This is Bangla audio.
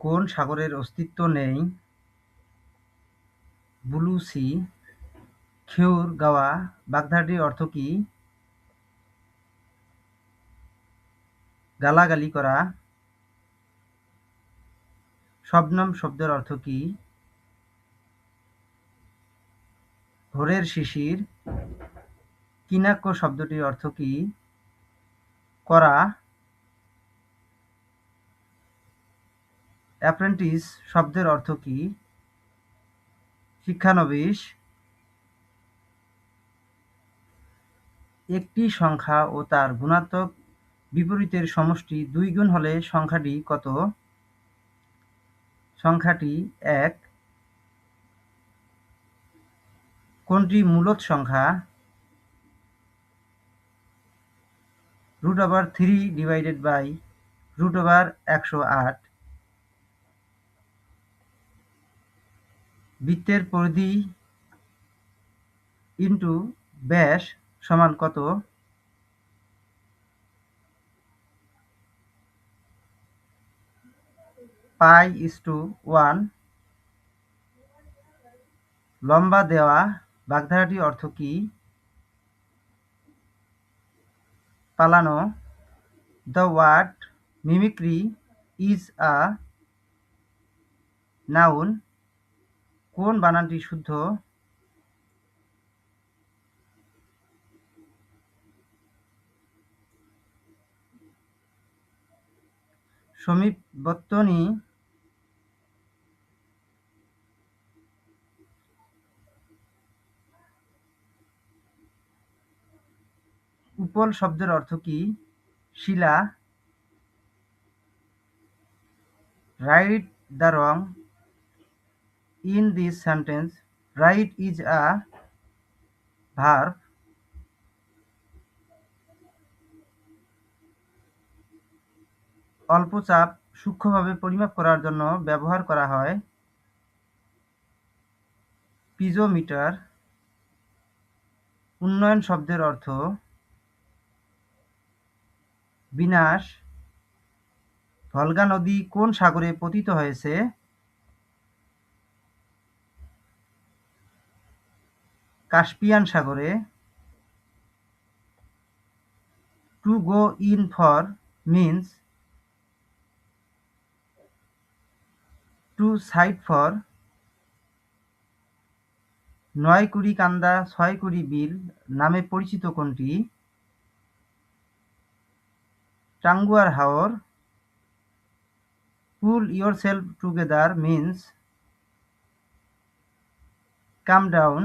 কোন সাগরের অস্তিত্ব নেই? ব্লু সি খেউর গাওয়া বাগধারাটির অর্থ কি? গালাগালি করা। শবনম শব্দের অর্থ কি? ভোরের শিশির। কিনাক্য শব্দটির অর্থ কি? করা। অ্যাপ্রেন্টিস শব্দের অর্থ কী? শিক্ষানবিশ। একটি সংখ্যা ও তার গুণাত্মক বিপরীতের সমষ্টি দুই গুণ হলে সংখ্যাটি কত? সংখ্যাটি এক। কোনটি মূলত সংখ্যা? Root over three divided by root over একশো আট। বৃত্তের পরিধি ইন্টু ব্যাস সমান কত? Pi is two one. লম্বা দেওয়া বাগধারাটি অর্থ কি? পালানো। The word mimicry is a noun. কোন বানানটি শুদ্ধ? সমীপ বত্তনী উপল শব্দের অর্থ কি? শিলা। Write the wrong in this sentence write is a verb অল্প চাপ সূক্ষ্মভাবে পরিমাপ করার জন্য ব্যবহার করা হয়। পিজোমিটার, উন্নয়ন শব্দের অর্থ। বিনাশ, ভলগা নদী কোন সাগরে পতিত হয়েছে? কাস্পিয়ান সাগরে to go in for means to side for নয় কুড়ি কান্দা, ছয় কুড়ি বিল নামে পরিচিত কোনটি? Tanguar Haor pull yourself together means calm down